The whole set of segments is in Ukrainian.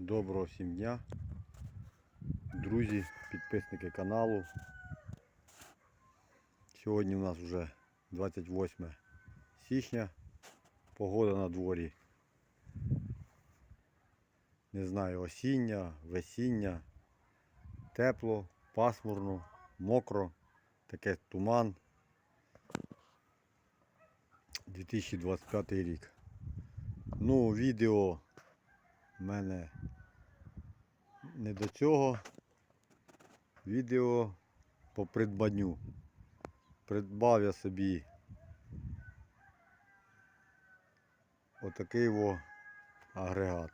Доброго всім дня, друзі, підписники каналу. Сьогодні у нас вже 28 січня. Погода на дворі. Не знаю, осіння, весіння, тепло, пасмурно, мокро, таке туман. 2025 рік. Ну, відео в мене не до цього. Відео по придбанню. Придбав я собі отакий во агрегат.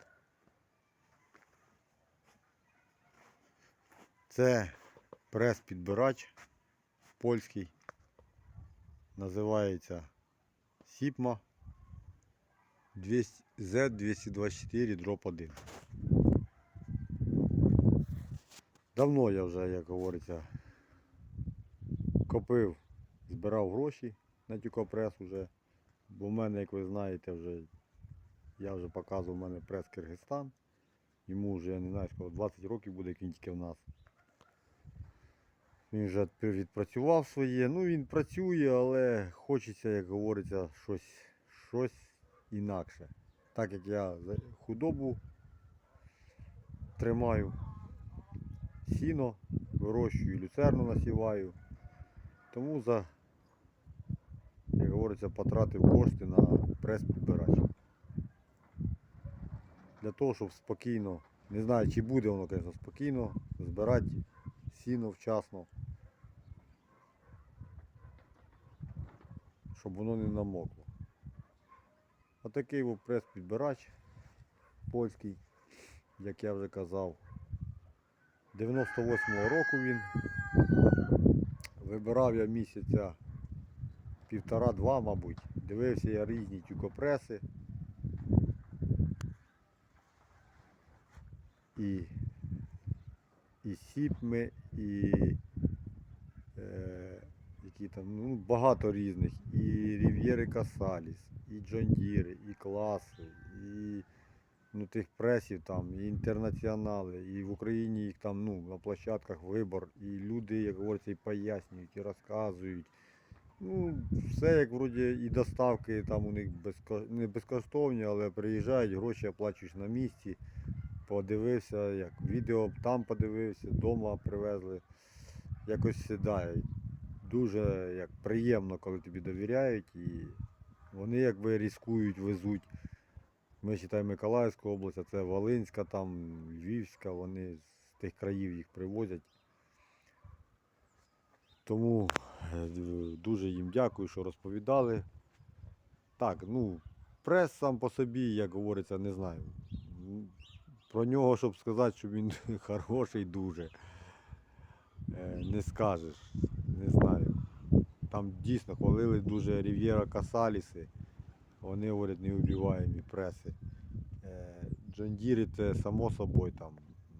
Це прес-підбирач польський. Називається Сіпма Z224 дроп 1. Давно я вже, як говориться, копив, збирав гроші на тюкопрес уже. Бо в мене, як ви знаєте, вже я вже показував, у мене прес Киргизстан. Йому вже, я не знаю, скоро 20 років буде, як він тільки в нас. Він вже відпрацював своє. Ну він працює, але хочеться, як говориться, щось, щось інакше. Так як я худобу тримаю, сіно вирощую, люцерну насіваю. Тому за, як говориться, потратив кошти на прес-підбирач. Для того, щоб спокійно, не знаю, чи буде воно, звісно, спокійно збирати сіно вчасно. Щоб воно не намокло. Отакий прес-підбирач польський, як я вже казав. 98-го року він. Вибирав я місяця півтора-два, мабуть. Дивився я різні тюкопреси. І, і сіпми, і е, які там, ну, багато різних. І Рів'єри Касаліс, і Джондіри, і класи, і ну, тих пресів там, і інтернаціонали, і в Україні їх там ну, на площадках вибор, і люди, як говориться, і пояснюють, і розказують. Ну, все як вроді і доставки там у них безко... не безкоштовні, але приїжджають, гроші оплачуєш на місці. Подивився, як відео там подивився, вдома привезли. Якось да, дуже як приємно, коли тобі довіряють і вони якби ризикують, везуть. Ми вважаємо Миколаївську область, а це Волинська, там, Львівська, вони з тих країв їх привозять. Тому е, дуже їм дякую, що розповідали. Так, ну, прес сам по собі, як говориться, не знаю. Про нього, щоб сказати, що він хороший дуже. е, Не скажеш, не знаю. Там дійсно хвалили дуже Рів'єра Касаліси. Вони говорять неубиваємі преси. Е, Джондіри це само собою там,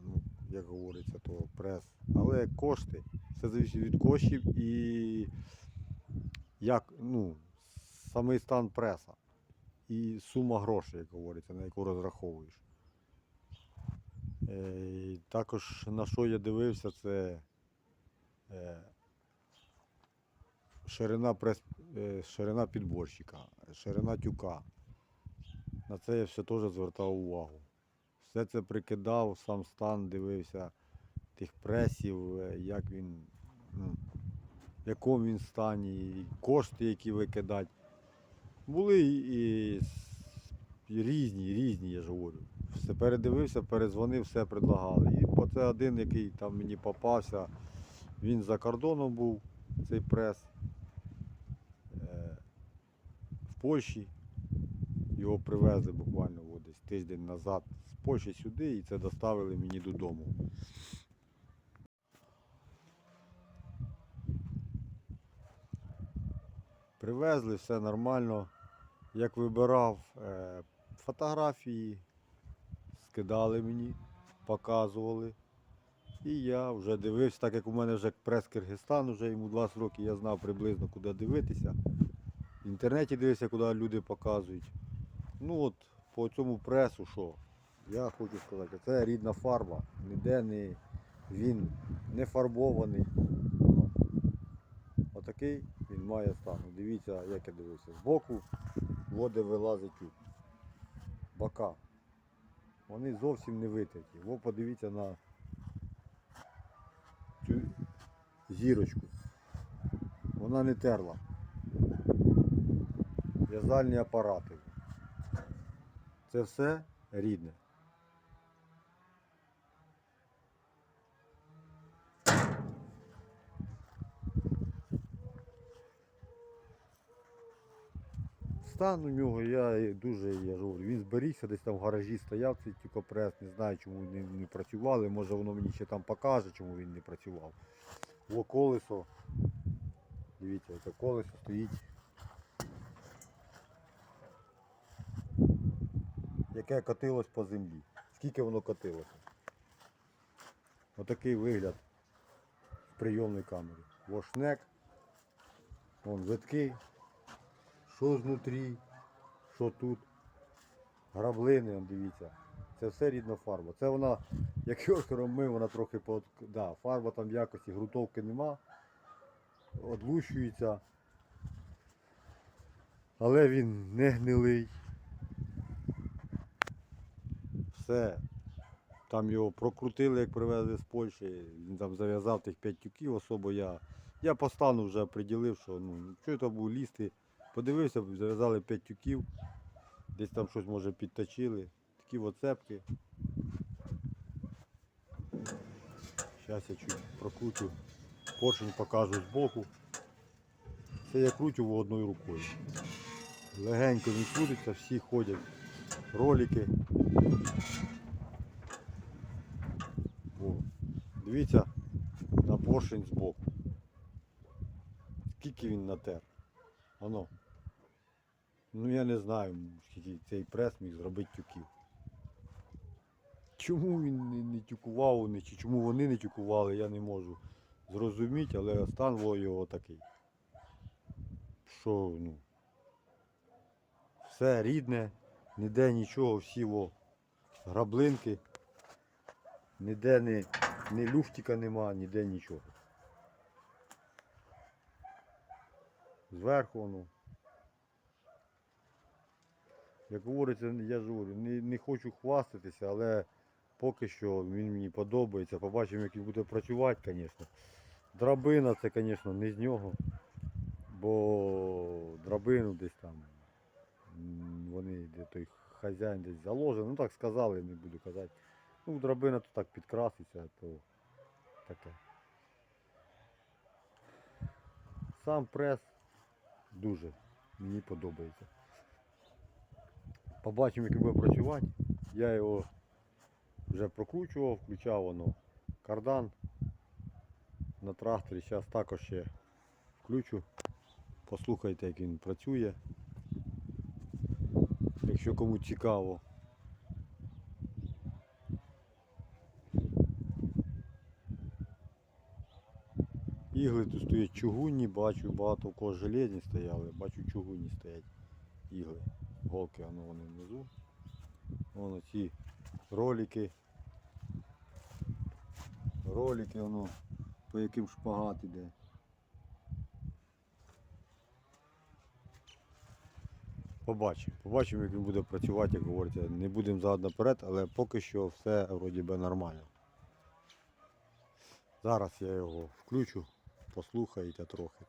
ну, як говориться, то прес. Але кошти, все залежить від коштів і як, ну, самий стан преса. І сума грошей, як говориться, на яку розраховуєш. Е, також на що я дивився, це е, ширина, прес, е, ширина підборщика, ширина тюка. На це я все теж звертав увагу. Все це прикидав, сам стан дивився тих пресів, е, як він, ну, в якому він стані, кошти, які викидати. Були і, і різні, різні, я ж говорю. Все передивився, перезвонив, все предлагали. І оце один, який там мені попався, він за кордоном був, цей прес. Е, в Польщі. Його привезли буквально от десь тиждень назад з Польщі сюди і це доставили мені додому. Привезли, все нормально. Як вибирав е, фотографії, скидали мені, показували. І я вже дивився, так як у мене вже прес Киргизстан, вже йому 20 років, я знав приблизно куди дивитися. В інтернеті дивився, куди люди показують. Ну от по цьому пресу що? Я хочу сказати, це рідна фарба. Ніде не він не фарбований. Отакий він має стан. Дивіться, як я дивився. Збоку води вилазить тут. Бока. Вони зовсім не витерті. Во подивіться на цю зірочку. Вона не терла. В'язальні апарати. Це все рідне. Стан у нього, я дуже я говорю, він зберігся, десь там в гаражі стояв цей тюкопрес, не знаю, чому вони не працювали, може воно мені ще там покаже, чому він не працював. О колесо. Дивіться, це колесо стоїть. Яке катилось по землі. Скільки воно катилося. Отакий вигляд в прийомній камері. Вошнек. Вон витки. Що знутрі, що тут. Граблини, дивіться. Це все рідна фарба. Це вона, як йокером мив, вона трохи по... Да, фарба там якості, грунтовки нема. Одлущується. Але він не гнилий. Все. Там його прокрутили, як привезли з Польщі. Він там зав'язав тих 5 тюків особо я. Я по стану вже приділив, що ну, що там був лізти. Подивився, зав'язали 5 тюків. Десь там щось може підточили. Такі оцепки. Зараз я чуть прокручу. Поршень покажу збоку. Це я кручу одною рукою. Легенько він крутиться, всі ходять. Ролики. О, дивіться на поршень збоку. Скільки він натер. Воно. Ну я не знаю, скільки цей прес міг зробити тюків. Чому він не, не тюкував вони, чи чому вони не тюкували, я не можу зрозуміти, але стан його такий. Що, ну. Все рідне, ніде нічого, всі во граблинки. Ніде не, ні люфтика нема, ніде нічого. Зверху воно. Як говориться, я ж говорю, не, не хочу хвастатися, але поки що він мені подобається. Побачимо, як він буде працювати, звісно. Драбина це, звісно, не з нього. Бо драбину десь там. Вони де той хазяїн десь заложив. Ну так сказали, не буду казати. Ну, драбина то так підкраситься, то таке. Сам прес дуже мені подобається. Побачимо, як буде працювати. Я його вже прокручував, включав воно кардан на тракторі. Зараз також ще включу. Послухайте, як він працює. Якщо кому цікаво. Ігли тут стоять чугунні, бачу, багато у кого железні стояли, бачу чугунні стоять ігли. Голки, воно вони внизу. Воно ці ролики. Ролики воно по яким шпагат іде. Побачимо. Побачимо, як він буде працювати, як говориться. Не будемо загад наперед, але поки що все вроді би нормально. Зараз я його включу, послухаєте трохи.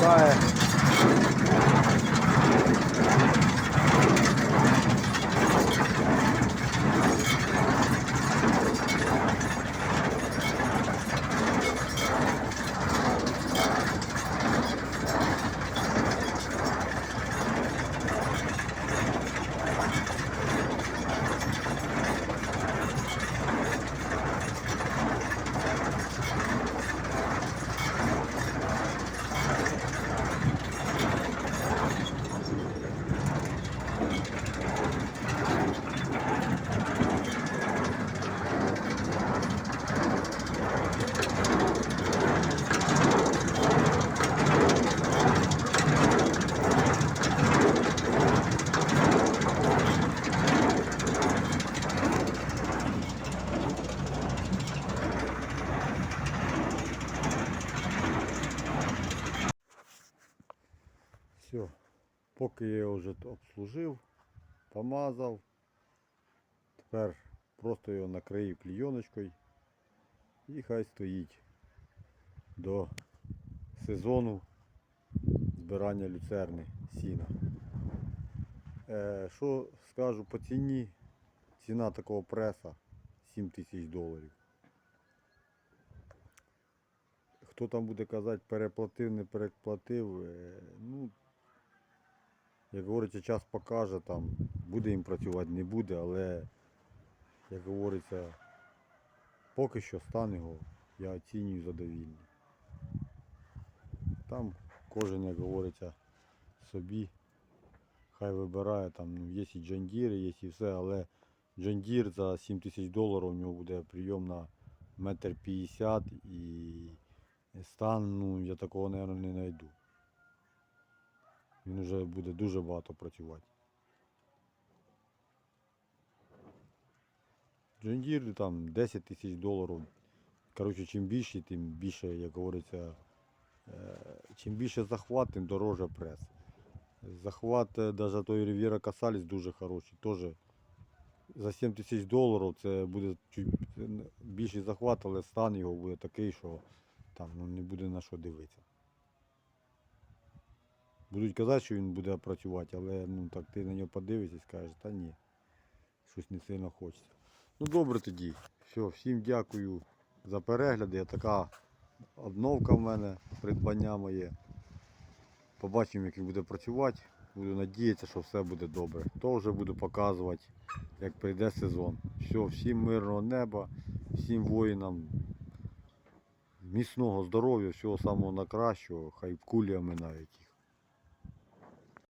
对 й. Поки я його вже обслужив, помазав, тепер просто його накрию клійоночкою і хай стоїть до сезону збирання люцерни сіна. Е, що скажу по ціні? Ціна такого преса 7 тисяч доларів. Хто там буде казати, переплатив, не переплатив, е, ну, як говориться, час покаже, там, буде їм працювати, не буде, але, як говориться, поки що стан його я оцінюю задовільний. Там кожен, як говориться, собі хай вибирає, там ну, є і джандіри, є і все, але джандір за 7 тисяч доларів у нього буде прийом на метр п'ятдесят і стан, ну, я такого, мабуть, не знайду. Він вже буде дуже багато працювати. Джандір там 10 тисяч доларів. Коротше, чим більше, тим більше, як говориться, е, чим більше захват, тим дороже прес. Захват навіть той Riviera Cassalis дуже хороший. Теж за 7 тисяч доларів це буде чуть більший захват, але стан його буде такий, що там ну, не буде на що дивитися. Будуть казати, що він буде працювати, але ну, так ти на нього подивишся і скажеш, та ні, щось не сильно хочеться. Ну добре тоді. Все, всім дякую за перегляди. Така обновка в мене, придбання моє. Побачимо, як він буде працювати. Буду надіятися, що все буде добре. То вже буду показувати, як прийде сезон. Все, всім мирного неба, всім воїнам міцного здоров'я, всього самого найкращого, хай кулі оминають.